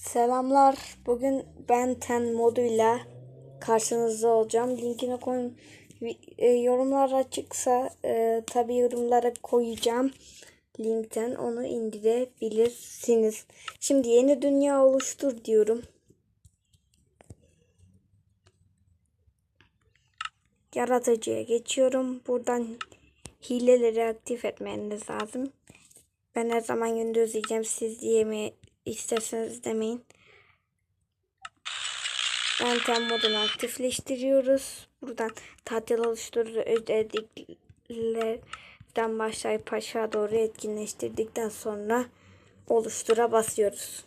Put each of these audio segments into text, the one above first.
Selamlar. Bugün ben Ten moduyla karşınızda olacağım. Linkini koyun. E, yorumlar açıksa e, tabi yorumlara koyacağım. Linkten onu indirebilirsiniz. Şimdi yeni dünya oluştur diyorum. Yaratıcıya geçiyorum. Buradan hileleri aktif etmeniz lazım. Ben her zaman gündüz diyeceğim. Siz diyemi isterseniz demeyin. Yöntem modunu aktifleştiriyoruz. Buradan tatil oluşturur özelliklerden başlayıp aşağı doğru etkinleştirdikten sonra oluştura basıyoruz.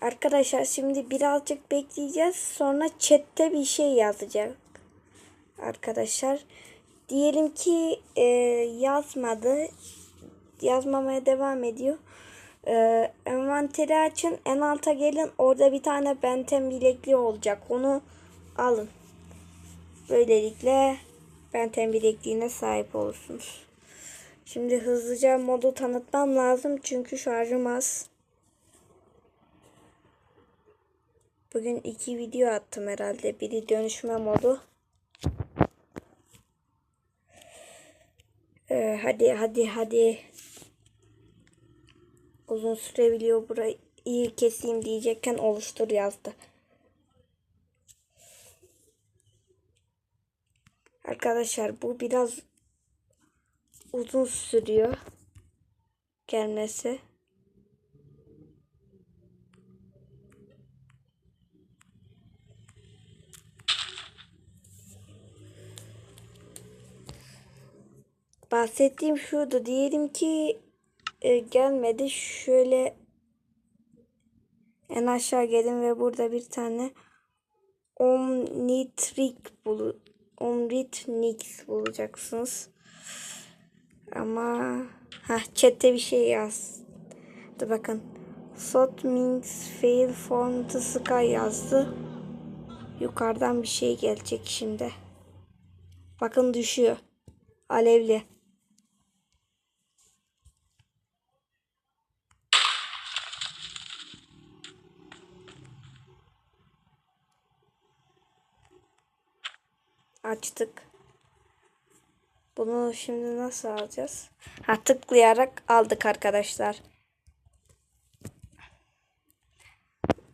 Arkadaşlar şimdi birazcık bekleyeceğiz. Sonra chatte bir şey yazacak. Arkadaşlar diyelim ki e, yazmadı. Yazmamaya devam ediyor. E, envanteri açın. En alta gelin. Orada bir tane benten bilekliği olacak. Onu alın. Böylelikle benten bilekliğine sahip olursunuz. Şimdi hızlıca modu tanıtmam lazım. Çünkü şarjım az. Bugün iki video attım herhalde. Biri dönüşme modu. Ee, hadi hadi hadi. Uzun sürebiliyor burayı iyi keseyim diyecekken oluştur yazdı. Arkadaşlar bu biraz uzun sürüyor gelmesi. Bahsettiğim şuydu. Diyelim ki e, gelmedi. Şöyle en aşağı gelin ve burada bir tane Omnitrik bulu Omnitnix bulacaksınız. Ama ha chatte bir şey yaz. Dur bakın. Sot means fail from the sky yazdı. Yukarıdan bir şey gelecek şimdi. Bakın düşüyor. Alevli. Açtık. Bunu şimdi nasıl alacağız? Ha tıklayarak aldık arkadaşlar.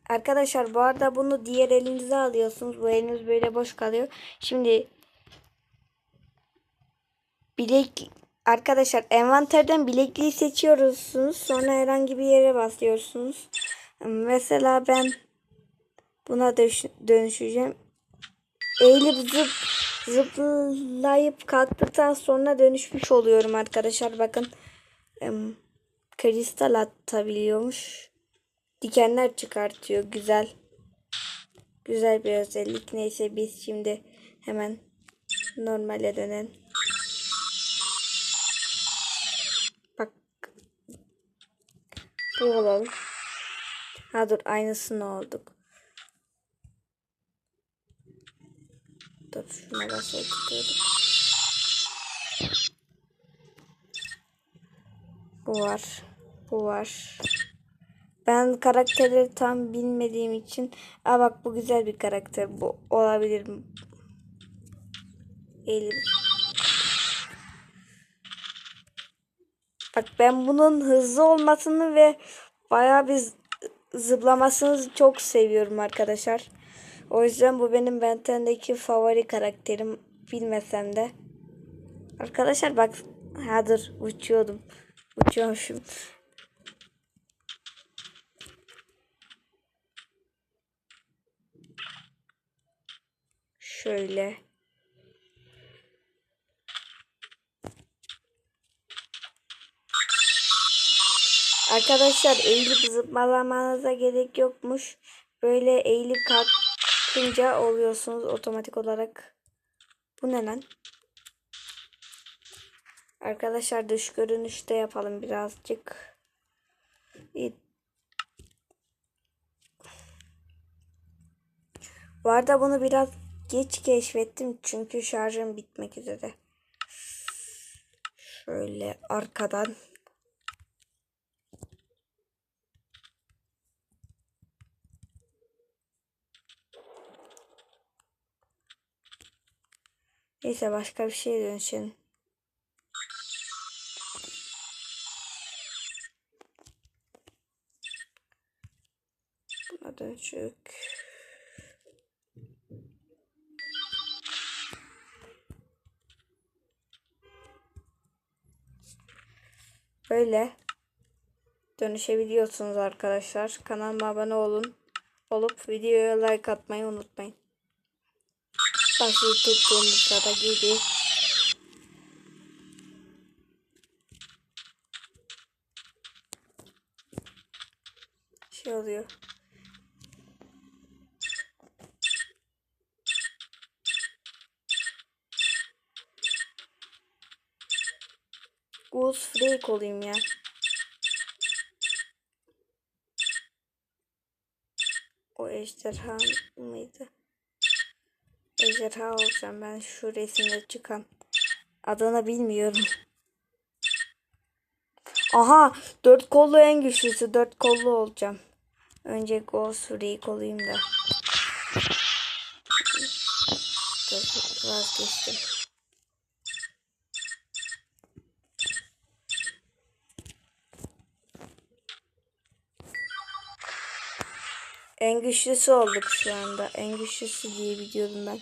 Arkadaşlar bu arada bunu diğer elinize alıyorsunuz. Bu eliniz böyle boş kalıyor. Şimdi bilek arkadaşlar envanterden bilekliği seçiyorsunuz. Sonra herhangi bir yere basıyorsunuz. Mesela ben buna dönüşeceğim. Eğilip zıp zıplayıp kalktıktan sonra dönüşmüş oluyorum arkadaşlar. Bakın kristal atabiliyormuş. Dikenler çıkartıyor. Güzel. Güzel bir özellik. Neyse biz şimdi hemen normale dönelim. Bak. Bu olalım. Ha dur aynısını olduk. Dur şuna basılı tutuyorduk. Bu var. Bu var. Ben karakterleri tam bilmediğim için Aa bak bu güzel bir karakter. Bu olabilir mi? Elim. Bak ben bunun hızlı olmasını ve bayağı bir zıplamasını çok seviyorum arkadaşlar. O yüzden bu benim Benten'deki favori karakterim bilmesem de. Arkadaşlar bak ha dur uçuyordum. Uçuyormuşum. Şöyle. Arkadaşlar eğilip zıplamamanıza gerek yokmuş. Böyle eğilip kalk Yapınca oluyorsunuz otomatik olarak. Bu ne lan? Arkadaşlar dış görünüşte yapalım birazcık. Bu arada bunu biraz geç keşfettim çünkü şarjım bitmek üzere. Şöyle arkadan. Neyse başka bir şeye dönüşelim. Buna dönüşük. Böyle dönüşebiliyorsunuz arkadaşlar. Kanalıma abone olun. Olup videoya like atmayı unutmayın. Basılı tuttuğumuzda da gibi. Şey oluyor. Goose Freak olayım ya. O ejderha mıydı? Ejderha olacağım ben şu resimde çıkan. Adını bilmiyorum. Aha dört kollu en güçlüsü dört kollu olacağım. Önce Ghost Freak olayım da. Vazgeçtim. En güçlüsü olduk şu anda. En güçlüsü diye biliyorum ben.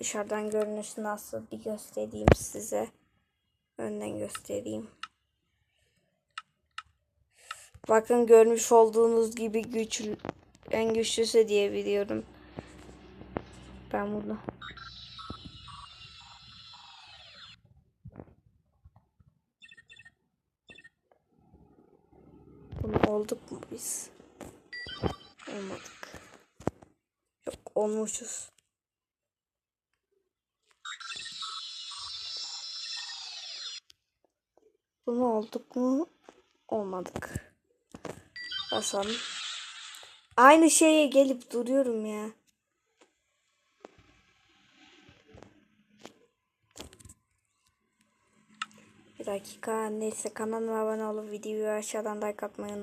Dışarıdan görünüşü nasıl bir göstereyim size. Önden göstereyim. Bakın görmüş olduğunuz gibi güçlü en güçlüsü diye biliyorum. Ben bunu. Bunu olduk mu biz? Olmadık. Yok olmuşuz. Bunu olduk mu? Olmadık. Basalım. Aynı şeye gelip duruyorum ya. Bir dakika. Neyse kanalıma abone olup videoyu aşağıdan like atmayı unutmayın.